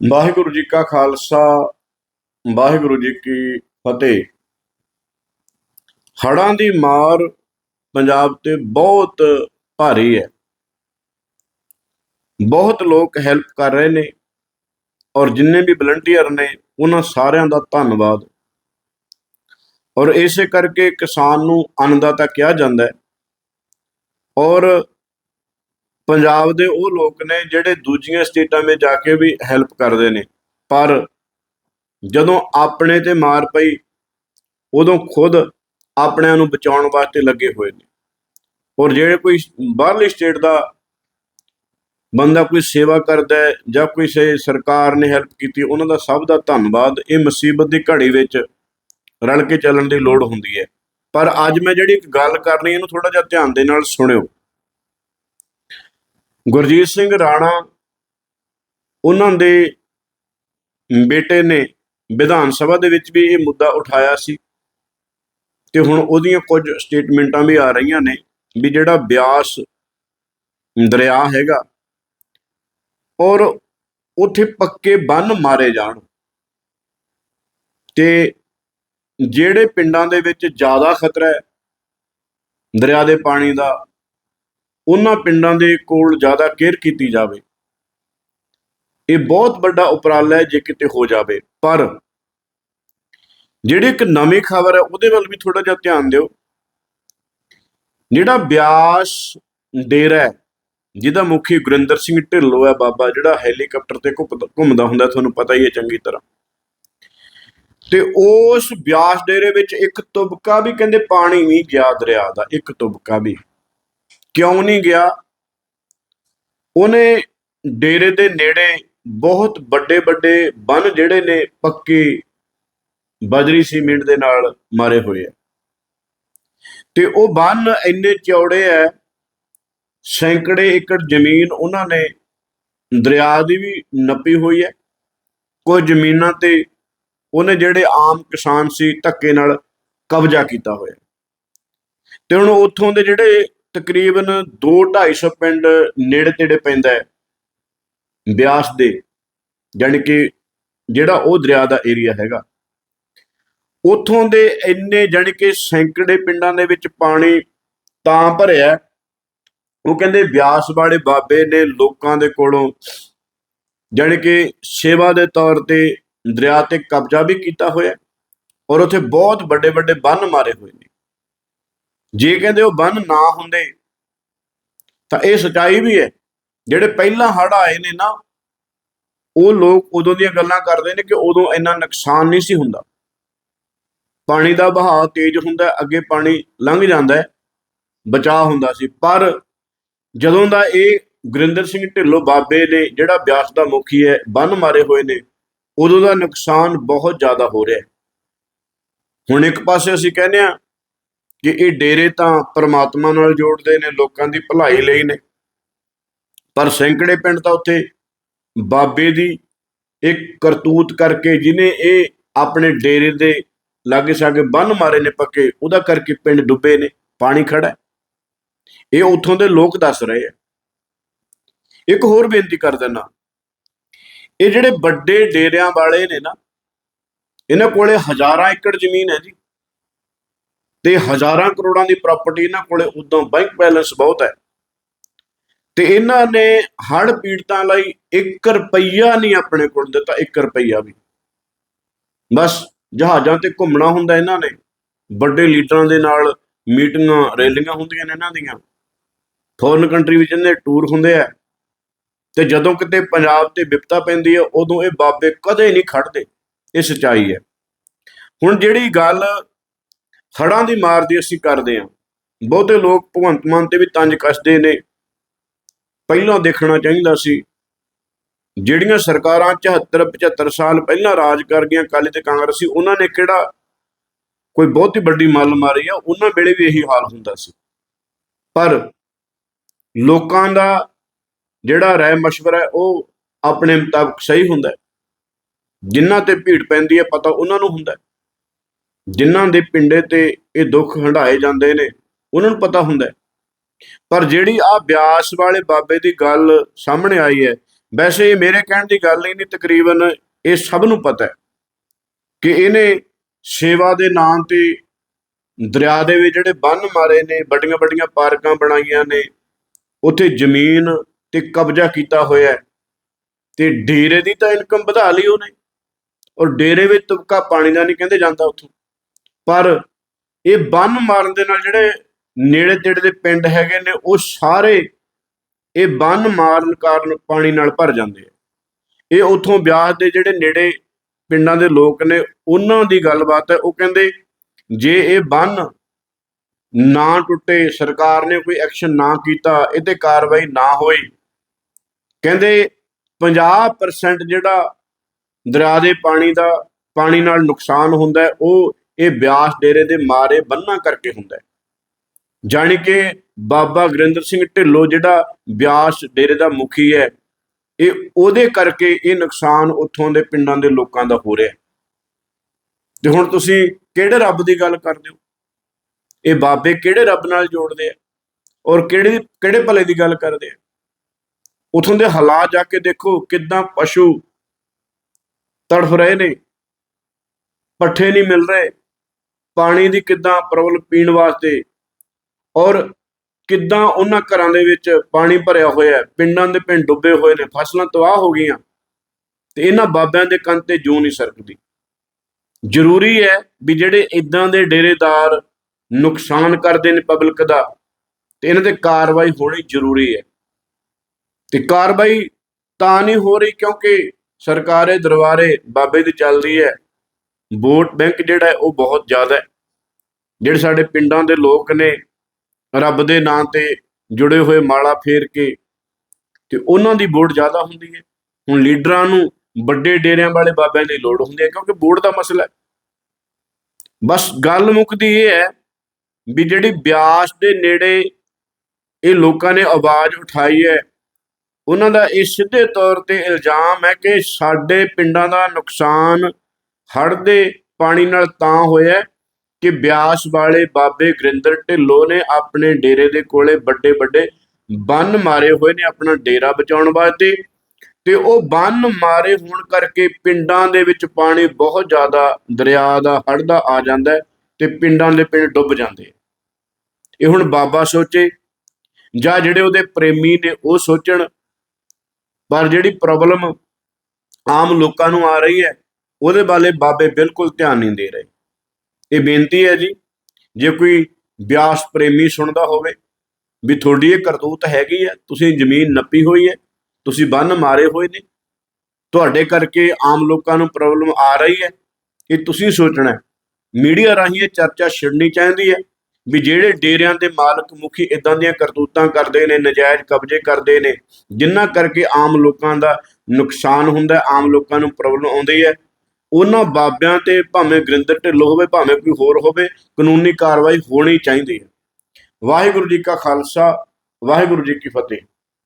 ਵਾਹਿਗੁਰੂ ਜੀ ਕਾ ਖਾਲਸਾ, ਵਾਹਿਗੁਰੂ ਜੀ ਕੀ ਫਤਿਹ। ਹੜ੍ਹਾਂ ਦੀ ਮਾਰ ਪੰਜਾਬ ਤੇ ਬਹੁਤ ਭਾਰੀ ਹੈ। ਬਹੁਤ ਲੋਕ ਹੈਲਪ ਕਰ ਰਹੇ ਨੇ ਔਰ ਜਿੰਨੇ ਵੀ ਵਲੰਟੀਅਰ ਨੇ, ਉਹਨਾਂ ਸਾਰਿਆਂ ਦਾ ਧੰਨਵਾਦ। ਔਰ ਇਸੇ ਕਰਕੇ ਕਿਸਾਨ ਨੂੰ ਅੰਨਦਾਤਾ ਕਿਹਾ ਜਾਂਦਾ ਹੈ। ਔਰ ਪੰਜਾਬ ਦੇ ਉਹ ਲੋਕ ਨੇ ਜਿਹੜੇ ਦੂਜੀਆਂ ਸਟੇਟਾਂ ਵਿੱਚ ਜਾ ਕੇ ਵੀ ਹੈਲਪ ਕਰਦੇ ਨੇ। ਪਰ ਜਦੋਂ ਆਪਣੇ ਤੇ ਮਾਰ ਪਈ, ਉਦੋਂ ਖੁਦ ਆਪਣਿਆਂ ਨੂੰ ਬਚਾਉਣ ਵਾਸਤੇ ਲੱਗੇ ਹੋਏ ਨੇ। ਔਰ ਜਿਹੜੇ ਕੋਈ ਬਾਹਰਲੀ ਸਟੇਟ ਦਾ ਬੰਦਾ ਕੋਈ ਸੇਵਾ ਕਰਦਾ ਹੈ ਜਾਂ ਕੋਈ ਸੇ ਸਰਕਾਰ ਨੇ ਹੈਲਪ ਕੀਤੀ, ਉਹਨਾਂ ਦਾ ਸਭ ਦਾ ਧੰਨਵਾਦ। ਇਹ ਮੁਸੀਬਤ ਦੀ ਘੜੀ ਵਿੱਚ ਰਲ ਕੇ ਚੱਲਣ ਦੀ ਲੋੜ ਹੁੰਦੀ ਹੈ। ਪਰ ਅੱਜ ਮੈਂ ਜਿਹੜੀ ਇੱਕ ਗੱਲ ਕਰਨੀ, ਇਹਨੂੰ ਥੋੜਾ ਜਿਹਾ ਧਿਆਨ ਦੇ ਨਾਲ ਸੁਣਿਓ। ਗੁਰਜੀਤ ਸਿੰਘ ਰਾਣਾ ਉਹਨਾਂ ਦੇ ਬੇਟੇ ਨੇ ਵਿਧਾਨ ਸਭਾ ਦੇ ਵਿੱਚ ਵੀ ਇਹ ਮੁੱਦਾ ਉਠਾਇਆ ਸੀ ਤੇ ਹੁਣ ਉਹਦੀਆਂ ਕੁਝ ਸਟੇਟਮੈਂਟਾਂ ਵੀ ਆ ਰਹੀਆਂ ਨੇ ਵੀ ਜਿਹੜਾ ਬਿਆਸ ਦਰਿਆ ਹੈਗਾ ਔਰ ਉੱਥੇ ਪੱਕੇ ਬੰਨ ਮਾਰੇ ਜਾਣ ਤੇ ਜਿਹੜੇ ਪਿੰਡਾਂ ਦੇ ਵਿੱਚ ਜ਼ਿਆਦਾ ਖਤਰਾ ਹੈ ਦਰਿਆ ਦੇ ਪਾਣੀ ਦਾ ਉਹਨਾਂ ਪਿੰਡਾਂ ਦੇ ਕੋਲ ਜ਼ਿਆਦਾ ਕੇਅਰ ਕੀਤੀ ਜਾਵੇ। ਇਹ ਬਹੁਤ ਵੱਡਾ ਉਪਰਾਲਾ ਹੈ ਜੇ ਕਿਤੇ ਹੋ ਜਾਵੇ। ਪਰ ਜਿਹੜੀ ਇੱਕ ਨਵੀਂ ਖਬਰ ਹੈ ਉਹਦੇ ਵੱਲ ਵੀ ਥੋੜਾ ਜਿਹਾ ਧਿਆਨ ਦਿਓ। ਜਿਹੜਾ ਬਿਆਸ ਡੇਰਾ ਹੈ, ਜਿਹਦਾ ਮੁਖੀ ਗੁਰਿੰਦਰ ਸਿੰਘ ਢਿੱਲੋਂ ਹੈ ਬਾਬਾ, ਜਿਹੜਾ ਹੈਲੀਕਾਪਟਰ ਤੇ ਘੁੰਮਦਾ- ਘੁੰਮਦਾ ਹੁੰਦਾ, ਤੁਹਾਨੂੰ ਪਤਾ ਹੀ ਹੈ ਚੰਗੀ ਤਰ੍ਹਾਂ। ਤੇ ਉਸ ਬਿਆਸ ਡੇਰੇ ਵਿੱਚ ਇੱਕ ਤੁਬਕਾ ਵੀ ਕਹਿੰਦੇ ਪਾਣੀ ਨਹੀਂ ਗਿਆ ਦਰਿਆ ਦਾ, ਇੱਕ ਤੁਬਕਾ ਵੀ। ਕਿਉਂ ਨਹੀਂ ਗਿਆ? ਉਹਨੇ ਡੇਰੇ ਦੇ ਨੇੜੇ ਬਹੁਤ ਵੱਡੇ ਵੱਡੇ ਬੰਨ ਜਿਹੜੇ ਨੇ ਪੱਕੇ ਬਜਰੀ ਸੀਮੈਂਟ ਦੇ ਨਾਲ ਮਾਰੇ ਹੋਏ ਆ। ਤੇ ਉਹ ਬੰਨ ਇੰਨੇ ਚੌੜੇ ਐ, ਸੈਂਕੜੇ ਏਕੜ ਜ਼ਮੀਨ ਉਹਨਾਂ ਨੇ ਦਰਿਆ ਦੀ ਵੀ ਨੱਪੀ ਹੋਈ ਹੈ ਕੁਝ ਜ਼ਮੀਨਾਂ ਤੇ ਉਹਨੇ ਜਿਹੜੇ ਆਮ ਕਿਸਾਨ ਸੀ ਧੱਕੇ ਨਾਲ ਕਬਜ਼ਾ ਕੀਤਾ ਹੋਇਆ। ਤੇ ਹੁਣ ਉੱਥੋਂ ਦੇ ਜਿਹੜੇ ਤਕਰੀਬਨ 2-250 ਪਿੰਡ ਨੇੜੇ ਤੇੜੇ ਪੈਂਦਾ ਹੈ ਬਿਆਸ ਦੇ, ਜਾਣੀ ਕਿ ਜਿਹੜਾ ਉਹ ਦਰਿਆ ਦਾ ਏਰੀਆ ਹੈਗਾ। ਉੱਥੋਂ ਦੇ ਇੰਨੇ ਜਾਣੀ ਕਿ ਸੈਂਕੜੇ ਪਿੰਡਾਂ ਦੇ ਵਿੱਚ ਪਾਣੀ ਤਾਂ ਭਰਿਆ ਉਹ ਕਹਿੰਦੇ ਬਿਆਸ ਵਾਲੇ ਬਾਬੇ ਨੇ ਲੋਕਾਂ ਦੇ ਕੋਲੋਂ ਜਾਣੀ ਕਿ ਸੇਵਾ ਦੇ ਤੌਰ ਤੇ ਦਰਿਆ ਤੇ ਕਬਜ਼ਾ ਵੀ ਕੀਤਾ ਹੋਇਆ ਔਰ ਉੱਥੇ ਬਹੁਤ ਵੱਡੇ ਵੱਡੇ ਬੰਨ ਮਾਰੇ ਹੋਏ ਨੇ। ਜੇ ਕਹਿੰਦੇ ਉਹ ਬੰਨ ਨਾ ਹੁੰਦੇ, ਤਾਂ ਇਹ ਸਚਾਈ ਵੀ ਹੈ। ਜਿਹੜੇ ਪਹਿਲਾਂ ਹੜ੍ਹ ਆਏ ਨੇ ਨਾ, ਉਹ ਲੋਕ ਉਦੋਂ ਦੀਆਂ ਗੱਲਾਂ ਕਰਦੇ ਨੇ ਕਿ ਉਦੋਂ ਇੰਨਾ ਨੁਕਸਾਨ ਨਹੀਂ ਸੀ ਹੁੰਦਾ। ਪਾਣੀ ਦਾ ਵਹਾਅ ਤੇਜ਼ ਹੁੰਦਾ, ਅੱਗੇ ਪਾਣੀ ਲੰਘ ਜਾਂਦਾ, ਬਚਾਅ ਹੁੰਦਾ ਸੀ। ਪਰ ਜਦੋਂ ਦਾ ਇਹ ਗੁਰਿੰਦਰ ਸਿੰਘ ਢਿੱਲੋਂ ਬਾਬੇ ਨੇ ਜਿਹੜਾ ਬਿਆਸ ਦਾ ਮੁਖੀ ਹੈ, ਬੰਨ ਮਾਰੇ ਹੋਏ ਨੇ, ਉਦੋਂ ਦਾ ਨੁਕਸਾਨ ਬਹੁਤ ਜ਼ਿਆਦਾ ਹੋ ਰਿਹਾ। ਹੁਣ ਇੱਕ ਪਾਸੇ ਅਸੀਂ ਕਹਿੰਦੇ ਆ ਕਿ ਇਹ ਡੇਰੇ ਤਾਂ ਪਰਮਾਤਮਾ ਨਾਲ ਜੋੜਦੇ ਨੇ, ਲੋਕਾਂ ਦੀ ਭਲਾਈ ਲਈ ਨੇ। ਪਰ ਸੈਂਕੜੇ ਪਿੰਡ ਤਾਂ ਉੱਥੇ ਬਾਬੇ ਦੀ ਇੱਕ ਕਰਤੂਤ ਕਰਕੇ ਜਿਨੇ ਇਹ ਆਪਣੇ ਡੇਰੇ ਦੇ ਲਾਗੇ ਸਾਗੇ ਬੰਨ ਮਾਰੇ ਨੇ ਪੱਕੇ, ਉਹਦਾ ਕਰਕੇ ਪਿੰਡ ਡੁੱਬੇ ਨੇ, ਪਾਣੀ ਖੜਾ ਇਹ ਉੱਥੋਂ ਦੇ ਲੋਕ ਦੱਸ ਰਹੇ ਆ। ਇੱਕ ਹੋਰ ਬੇਨਤੀ ਕਰ ਦਿੰਦਾ। ਇਹ ਜਿਹੜੇ ਵੱਡੇ ਡੇਰਿਆਂ ਵਾਲੇ ਨੇ ਨਾ, ਇਹਨਾਂ ਕੋਲੇ ਹਜ਼ਾਰਾਂ ਏਕੜ ਜ਼ਮੀਨ ਹੈ ਜੀ। ਤੇ ਹਜ਼ਾਰਾਂ ਕਰੋੜਾਂ ਦੀ ਪ੍ਰਾਪਰਟੀ ਇਹਨਾਂ ਕੋਲੇ ਉਦੋਂ ਬੈਂਕ ਬੈਲੈਂਸ ਬਹੁਤ ਹੈ। ਤੇ ਇਹਨਾਂ ਨੇ ਹੜ੍ਹ ਪੀੜਤਾਂ ਲਈ 1 ਰੁਪਈਆ ਨਹੀਂ ਆਪਣੇ ਕੋਲ ਦਿੱਤਾ 1 ਰੁਪਈਆ ਵੀ। ਬਸ ਜਹਾਜ਼ਾਂ ਤੇ ਘੁੰਮਣਾ ਹੁੰਦਾ ਇਹਨਾਂ ਨੇ। ਵੱਡੇ ਲੀਡਰਾਂ ਦੇ ਨਾਲ ਮੀਟਿੰਗਾਂ, ਰੈਲੀਆਂ ਹੁੰਦੀਆਂ ਨੇ ਇਹਨਾਂ ਦੀਆਂ। ਫੋਰਨ ਕੰਟਰੀ ਵਿੱਚ ਇਹਦੇ ਟੂਰ ਹੁੰਦੇ ਆ। ਤੇ ਜਦੋਂ ਕਿਤੇ ਪੰਜਾਬ ਤੇ ਵਿਪਤਾ ਪੈਂਦੀ ਹੈ ਉਦੋਂ ਇਹ ਬਾਬੇ ਕਦੇ ਨਹੀਂ ਖੜਦੇ ਇਹ ਸਚਾਈ ਹੈ। ਹੁਣ ਜਿਹੜੀ ਗੱਲ ਹੜਾਂ ਦੀ ਮਾਰ ਦੀ ਅਸੀਂ ਕਰਦੇ ਹਾਂ। ਬਹੁਤੇ ਲੋਕ ਭਗਵੰਤ ਮਾਨ ਤੇ ਵੀ ਤੰਜ ਕੱਸਦੇ ਨੇ। ਪਹਿਲਾਂ ਦੇਖਣਾ ਚਾਹੀਦਾ ਸੀ, ਜਿਹੜੀਆਂ ਸਰਕਾਰਾਂ 74 75 ਸਾਲ ਪਹਿਲਾਂ ਰਾਜ ਕਰ ਗਈਆਂ ਕਾਲੀ ਤੇ ਕਾਂਗਰਸੀ ਉਹਨਾਂ ਨੇ ਕਿਹੜਾ ਕੋਈ ਬਹੁਤ ਹੀ ਵੱਡੀ ਮੱਲ ਮਾਰੀ ਆ, ਉਹਨਾਂ ਵੇਲੇ ਵੀ ਇਹੀ ਹਾਲ ਹੁੰਦਾ ਸੀ। ਪਰ ਲੋਕਾਂ ਦਾ ਜਿਹੜਾ ਰਾਏ مشਵਰਾ ਹੈ, ਉਹ ਆਪਣੇ ਮੁਤਾਬਕ ਸਹੀ ਹੁੰਦਾ ਜਿਨ੍ਹਾਂ ਤੇ ਭੀੜ ਪੈਂਦੀ ਹੈ, ਪਤਾ ਉਹਨਾਂ ਨੂੰ ਹੁੰਦਾ ਜਿਨ੍ਹਾਂ ਦੇ ਪਿੰਡੇ ਤੇ ਇਹ ਦੁੱਖ ਹੰਢਾਏ ਜਾਂਦੇ ਨੇ, ਉਹਨਾਂ ਨੂੰ ਪਤਾ ਹੁੰਦਾ ਪਰ ਜਿਹੜੀ ਆ ਬਿਆਸ ਵਾਲੇ ਬਾਬੇ ਦੀ ਗੱਲ ਸਾਹਮਣੇ ਆਈ ਹੈ, ਵੈਸੇ ਇਹ ਮੇਰੇ ਕਹਿਣ ਦੀ ਗੱਲ ਨਹੀਂ, ਤਕਰੀਬਨ ਇਹ ਸਭ ਨੂੰ ਪਤਾ ਹੈ ਕਿ ਇਹਨੇ ਸੇਵਾ ਦੇ ਨਾਂ ਤੇ ਦਰਿਆ ਦੇ ਵਿੱਚ ਜਿਹੜੇ ਬੰਨ ਮਾਰੇ ਨੇ ਵੱਡੀਆਂ ਵੱਡੀਆਂ ਪਾਰਕਾਂ ਬਣਾਈਆਂ ਨੇ, ਉੱਥੇ ਜ਼ਮੀਨ ਤੇ ਕਬਜ਼ਾ ਕੀਤਾ ਹੋਇਆ ਹੈ ਤੇ ਡੇਰੇ ਦੀ ਤਾਂ ਇਨਕਮ ਵਧਾ ਲਈ ਉਹਨੇ, ਔਰ ਡੇਰੇ ਵਿੱਚ ਤਬਕਾ ਪਾਣੀ ਦਾ ਨਹੀਂ ਕਹਿੰਦੇ ਜਾਂਦਾ ਉੱਥੋਂ। ਪਰ ਇਹ ਬੰਨ ਮਾਰਨ ਦੇ ਨਾਲ ਜਿਹੜੇ ਨੇੜੇ ਤੇੜੇ ਦੇ ਪਿੰਡ ਹੈਗੇ ਨੇ, ਉਹ ਸਾਰੇ ਇਹ ਬੰਨ ਮਾਰਨ ਕਾਰਨ ਪਾਣੀ ਨਾਲ ਭਰ ਜਾਂਦੇ ਆ। ਇਹ ਉਥੋਂ ਬਿਆਸ ਦੇ ਜਿਹੜੇ ਨੇੜੇ ਪਿੰਡਾਂ ਦੇ ਲੋਕ ਨੇ, ਉਹਨਾਂ ਦੀ ਗੱਲਬਾਤ ਹੈ। ਉਹ ਕਹਿੰਦੇ, ਜੇ ਇਹ ਬੰਨ ਨਾ ਟੁੱਟੇ, ਸਰਕਾਰ ਨੇ ਕੋਈ ਐਕਸ਼ਨ ਨਾ ਕੀਤਾ ਇਹ ਤੇ ਕਾਰਵਾਈ ਨਾ ਹੋਈ, ਕਹਿੰਦੇ 50% ਜਿਹੜਾ ਦਰਿਆ ਦੇ ਪਾਣੀ ਦਾ, ਪਾਣੀ ਨਾਲ ਨੁਕਸਾਨ ਹੁੰਦਾ ਹੈ, ਉਹ ਇਹ ਬਿਆਸ ਡੇਰੇ ਦੇ ਮਾਰੇ ਬੰਨਾ ਕਰਕੇ ਹੁੰਦਾ ਹੈ। ਜਾਣੀ ਕਿ ਬਾਬਾ ਗੁਰਿੰਦਰ ਸਿੰਘ ਢਿੱਲੋਂ ਜਿਹੜਾ ਬਿਆਸ ਡੇਰੇ ਦਾ ਮੁਖੀ ਹੈ, ਇਹ ਉਹਦੇ ਕਰਕੇ ਇਹ ਨੁਕਸਾਨ ਉੱਥੋਂ ਦੇ ਪਿੰਡਾਂ ਦੇ ਲੋਕਾਂ ਦਾ ਹੋ ਰਿਹਾ ਤੇ ਹੁਣ ਤੁਸੀਂ ਕਿਹੜੇ ਰੱਬ ਦੀ ਗੱਲ ਕਰਦੇ ਹੋ? ਇਹ ਬਾਬੇ ਕਿਹੜੇ ਰੱਬ ਨਾਲ ਜੋੜਦੇ ਆ? ਔਰ ਕਿਹੜੇ ਕਿਹੜੇ ਭਲੇ ਦੀ ਗੱਲ ਕਰਦੇ ਆ? ਉਥੋਂ ਦੇ ਹਾਲਾਤ ਜਾ ਕੇ ਦੇਖੋ ਕਿਦਾਂ ਪਸ਼ੂ ਤੜਫ ਰਹੇ ਨੇ, ਪੱਠੇ ਨਹੀਂ ਮਿਲ ਰਹੇ ਪਾਣੀ ਦੀ ਕਿੱਦਾਂ ਪ੍ਰੋਬਲਮ ਪੀਣ ਵਾਸਤੇ ਔਰ ਕਿੱਦਾਂ ਉਹਨਾਂ ਘਰਾਂ ਦੇ ਵਿੱਚ ਪਾਣੀ ਭਰਿਆ ਹੋਇਆ ਹੈ, ਪਿੰਡਾਂ ਦੇ ਪਿੰਡ ਡੁੱਬੇ ਹੋਏ ਨੇ, ਫਸਲਾਂ ਤਬਾਹ ਹੋ ਗਈਆਂ ਤੇ ਇਹਨਾਂ ਬਾਬਿਆਂ ਦੇ ਕੰਨ ਤੇ ਜੂ ਨਹੀਂ ਸਰਕਦੀ। ਜ਼ਰੂਰੀ ਹੈ ਵੀ ਜਿਹੜੇ ਇਦਾਂ ਦੇ ਡੇਰੇਦਾਰ ਨੁਕਸਾਨ ਕਰਦੇ ਨੇ ਪਬਲਿਕ ਦਾ ਤੇ ਇਹਨਾਂ ਤੇ ਕਾਰਵਾਈ ਹੋਣੀ ਜ਼ਰੂਰੀ ਹੈ। ਤੇ ਕਾਰਵਾਈ ਤਾਂ ਨਹੀਂ ਹੋ ਰਹੀ ਕਿਉਂਕਿ ਸਰਕਾਰੇ ਦਰਬਾਰੇ ਬਾਬੇ ਦੀ ਚੱਲਦੀ ਹੈ। ਵੋਟ ਬੈਂਕ ਜਿਹੜਾ ਉਹ ਬਹੁਤ ਜ਼ਿਆਦਾ ਹੈ। ਜਿਹੜੇ ਸਾਡੇ ਪਿੰਡਾਂ ਦੇ ਲੋਕ ਨੇ, ਰੱਬ ਦੇ ਨਾਂ ਤੇ ਜੁੜੇ ਹੋਏ ਮਾਲਾ ਫੇਰ ਕੇ, ਤੇ ਉਹਨਾਂ ਦੀ ਵੋਟ ਜ਼ਿਆਦਾ ਹੁੰਦੀ ਹੈ। ਹੁਣ ਲੀਡਰਾਂ ਨੂੰ ਵੱਡੇ ਡੇਰਿਆਂ ਵਾਲੇ ਬਾਬਿਆਂ ਦੀ ਲੋੜ ਹੁੰਦੀ ਹੈ ਕਿਉਂਕਿ ਵੋਟ ਦਾ ਮਸਲਾ ਹੈ। ਬਸ ਗੱਲ ਮੁੱਕਦੀ ਇਹ ਹੈ ਵੀ ਜਿਹੜੀ ਬਿਆਸ ਦੇ ਨੇੜੇ ਇਹ ਲੋਕਾਂ ਨੇ ਆਵਾਜ਼ ਉਠਾਈ ਹੈ, ਉਹਨਾਂ ਦਾ ਇਹ ਸਿੱਧੇ ਤੌਰ ਤੇ ਇਲਜ਼ਾਮ ਹੈ ਕਿ ਸਾਡੇ ਪਿੰਡਾਂ ਦਾ ਨੁਕਸਾਨ ਹੜ ਦੇ ਪਾਣੀ ਨਾਲ ਤਾਂ ਹੋਇਆ ਕਿ ਬਿਆਸ ਵਾਲੇ ਬਾਬੇ ਗੁਰਿੰਦਰ ਢਿੱਲੋਂ ਨੇ ਆਪਣੇ ਡੇਰੇ ਦੇ ਕੋਲੇ ਵੱਡੇ ਵੱਡੇ ਬੰਨ ਮਾਰੇ ਹੋਏ ਨੇ ਆਪਣਾ ਡੇਰਾ ਬਚਾਉਣ ਵਾਸਤੇ ਤੇ ਉਹ ਬੰਨ ਮਾਰੇ ਹੋਣ ਕਰਕੇ ਪਿੰਡਾਂ ਦੇ ਵਿੱਚ ਪਾਣੀ ਬਹੁਤ ਜ਼ਿਆਦਾ ਦਰਿਆ ਦਾ, ਹੜ੍ਹ ਦਾ ਆ ਜਾਂਦਾ ਹੈ ਤੇ ਪਿੰਡਾਂ ਦੇ ਪਿੰਡ ਡੁੱਬ ਜਾਂਦੇ ਆ। ਇਹ ਹੁਣ ਬਾਬਾ ਸੋਚੇ ਜਾਂ ਜਿਹੜੇ ਉਹਦੇ ਪ੍ਰੇਮੀ ਨੇ ਉਹ ਸੋਚਣ ਪਰ ਜਿਹੜੀ ਪ੍ਰੋਬਲਮ ਆਮ ਲੋਕਾਂ ਨੂੰ ਆ ਰਹੀ ਹੈ ਉਹਦੇ ਬਾਰੇ ਬਾਬੇ ਬਿਲਕੁਲ ਧਿਆਨ ਨਹੀਂ ਦੇ ਰਹੇ। ਇਹ ਬੇਨਤੀ ਹੈ ਜੀ, ਜੇ ਕੋਈ ਬਿਆਸ ਪ੍ਰੇਮੀ ਸੁਣਦਾ ਹੋਵੇ ਵੀ ਤੁਹਾਡੀ ਇਹ ਕਰਤੂਤ ਹੈਗੀ ਹੈ, ਤੁਸੀਂ ਜ਼ਮੀਨ ਨੱਪੀ ਹੋਈ ਹੈ, ਤੁਸੀਂ ਬੰਨ ਮਾਰੇ ਹੋਏ ਨੇ, ਤੁਹਾਡੇ ਕਰਕੇ ਆਮ ਲੋਕਾਂ ਨੂੰ ਪ੍ਰੋਬਲਮ ਆ ਰਹੀ ਹੈ, ਇਹ ਤੁਸੀਂ ਸੋਚਣਾ ਮੀਡੀਆ ਰਾਹੀਂ ਇਹ ਚਰਚਾ ਛਿੜਨੀ ਚਾਹੀਦੀ ਹੈ ਵੀ ਜਿਹੜੇ ਡੇਰਿਆਂ ਦੇ ਮਾਲਕ ਮੁਖੀ ਇਦਾਂ ਦੀਆਂ ਕਰਤੂਤਾਂ ਕਰਦੇ ਨੇ, ਨਜਾਇਜ਼ ਕਬਜ਼ੇ ਕਰਦੇ ਨੇ ਜਿਨ੍ਹਾਂ ਕਰਕੇ ਆਮ ਲੋਕਾਂ ਦਾ ਨੁਕਸਾਨ ਹੁੰਦਾ ਆਮ ਲੋਕਾਂ ਨੂੰ ਪ੍ਰੋਬਲਮ ਆਉਂਦੀ ਹੈ ਉਹਨਾਂ ਬਾਬਿਆਂ ਤੇ ਭਾਵੇਂ ਗੁਰਿੰਦਰ ਢਿੱਲੋਂ ਹੋਵੇ, ਭਾਵੇਂ ਕੋਈ ਹੋਰ ਹੋਵੇ, ਕਾਨੂੰਨੀ ਕਾਰਵਾਈ ਹੋਣੀ ਚਾਹੀਦੀ ਹੈ। ਵਾਹਿਗੁਰੂ ਜੀ ਕਾ ਖਾਲਸਾ, ਵਾਹਿਗੁਰੂ ਜੀ ਕੀ ਫਤਿਹ।